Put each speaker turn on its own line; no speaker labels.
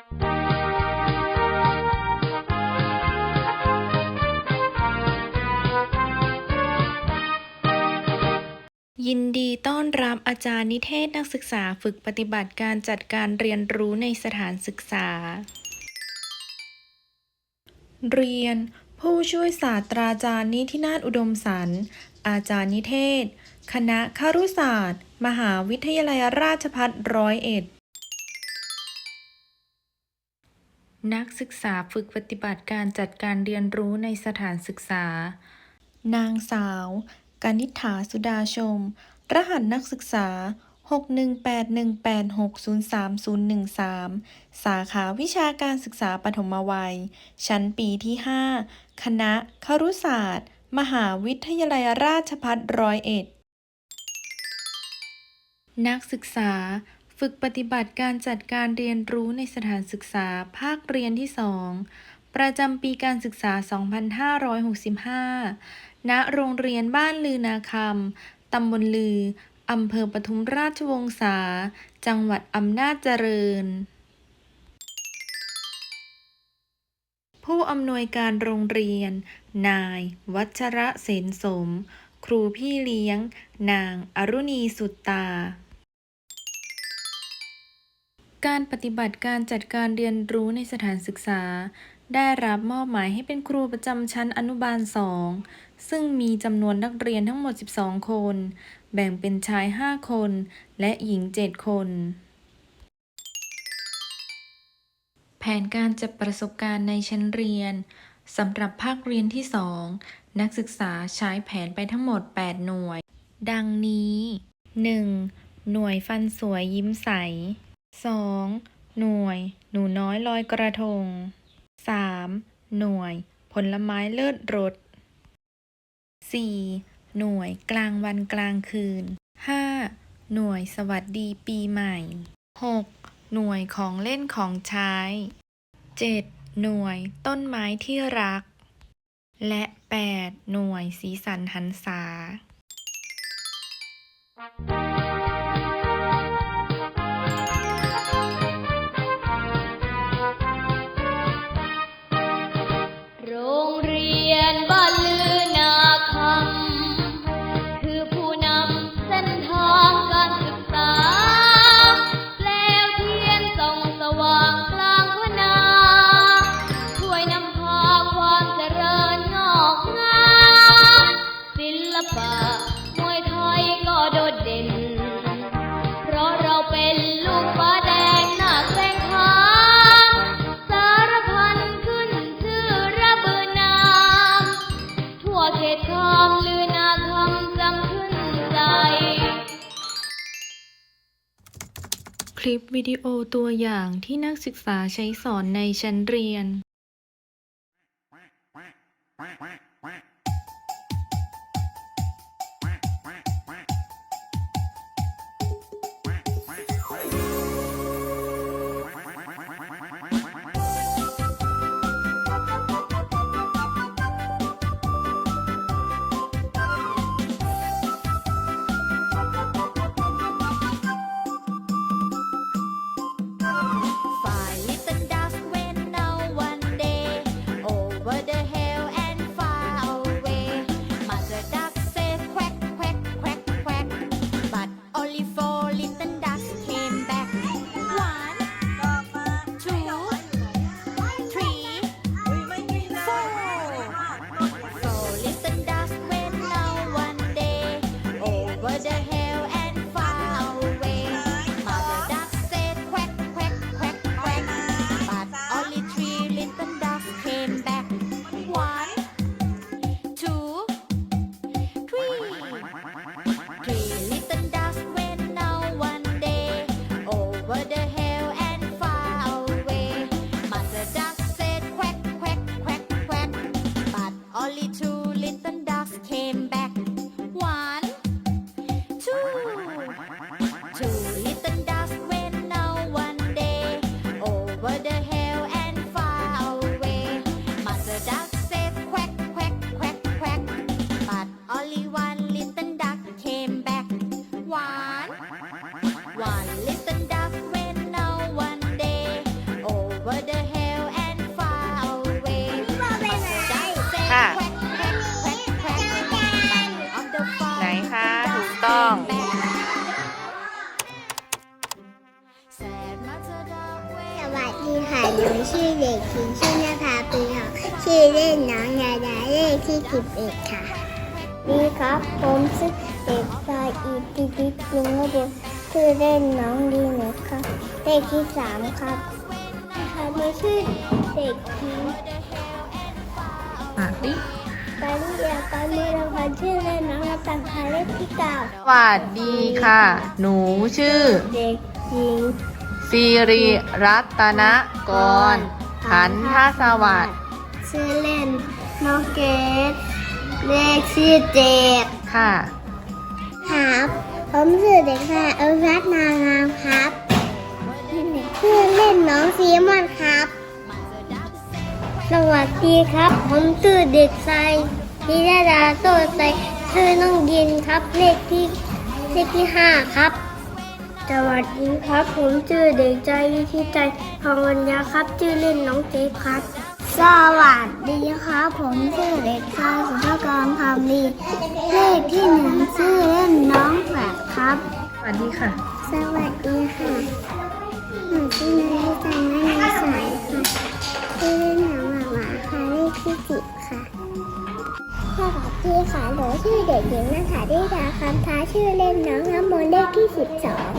ยินดีต้อนรับอาจารย์นิเทศนักศึกษาฝึกปฏิบัติการจัดการเรียนรู้ในสถานศึกษา เรียน ผู้ช่วยศาสตราจารย์นิธินาถอุดมสันอาจารย์นิเทศ คณะครุศาสตร์ มหาวิทยาลัยราชภัฏร้อยเอ็ด นักศึกษาฝึกปฏิบัติการจัดการเรียนรู้ในสถานศึกษา นางสาวกนิษฐาสุดาชม รหัสนักศึกษา 61818603013 สาขาวิชาการศึกษาปฐมวัย ชั้นปีที่ 5 คณะครุศาสตร์ มหาวิทยาลัยราชภัฏร้อยเอ็ด นักศึกษา ฝึกปฏิบัติการจัดการเรียนรู้ในสถานศึกษาภาคเรียนที่ 2 ประจำปีการศึกษา 2565 ณ โรงเรียนบ้านลือนาคำ ตำบลลือ อำเภอปทุมราชวงศา จังหวัดอำนาจเจริญ ผู้อำนวยการโรงเรียน นาย วัชระเสนสม ครูพี่เลี้ยง นางอรุณีสุตตา การปฏิบัติการจัดการเรียนรู้ในสถานศึกษา ได้รับมอบหมายให้เป็นครูประจำชั้นอนุบาล 2 ซึ่งมีจำนวนนักเรียนทั้งหมด 12 คน แบ่งเป็นชาย 5 คน และหญิง 7 คน แผนการจัดประสบการณ์ในชั้นเรียนสำหรับภาคเรียนที่ 2 นักศึกษาใช้แผนไปทั้งหมด 8 หน่วย ดังนี้ 1. หน่วยฟันสวยยิ้มใส 2. หน่วย หนูน้อยลอยกระทง 3. หน่วย ผลไม้เลิศรส 4. หน่วยกลางวันกลางคืน 5. หน่วยสวัสดีปีใหม่ 6. หน่วยของเล่นของใช้ 7. หน่วยต้นไม้ที่รัก และ 8. หน่วยสีสันหันษา
ลิปวิดี
โอตัวอย่างที่นักศึกษาใช้สอนในชั้นเรียน
the
head. หนูชื่อเด็กหญิงชื่อนภาปีหอกชื่อเล่นน้องยาดาเลขที่สิบเอ็ดค่ะดีครับผมชื่อเด็กชายอีติติจิงโมเดลชื่อเล่นน้องดีเนสครับเลขที่สามครับค่ะหนูชื่อเด็กหญิง
ปาริ
ปาริยาปาเมรพันธ์ชื่อเล่นน้องนับตังคาเลขที่เก้า
สวัสดีค่ะ หนูชื่อ
เด็กหญิง
สิริรัตนกรขันทสวัสดิ์
ชื่อเล่นน้องเกดเลขชื่อเจ็ด
ค่ะ
ครับผมชื่อเด็กชายอภิรัตน์นางามครับชื่อเล่นน้องซีมอนครับ สวัสดีครับ ผมชื่อเด็กชายพิยดาโตไซชื่อน้องยินครับ เลขที่เลขที่ห้าครับ สวัสดีครับ ผมชื่อเด็กใจวิทิใจพองวัญญาครับ ชื่อเล่นน้องเจฟครับ สวัสดีครับ ผมชื่อเด็กชายสุภกรคำดีเลขที่หนึ่งชื่อเล่นน้องแฝดครับ
สวัสดีค่ะ
สวัสดีค่ะหนูชื่อนายจันทร์นาสายค่ะชื่อเล่นหนังหมาหมาค่ะเลขที่สิบค่ะสวัสดีค่ะหนูชื่อเด็กหญิงนัฐาธิดาคำท้าชื่อเล่นน้องน้ำมนต์เลขที่สิบสอง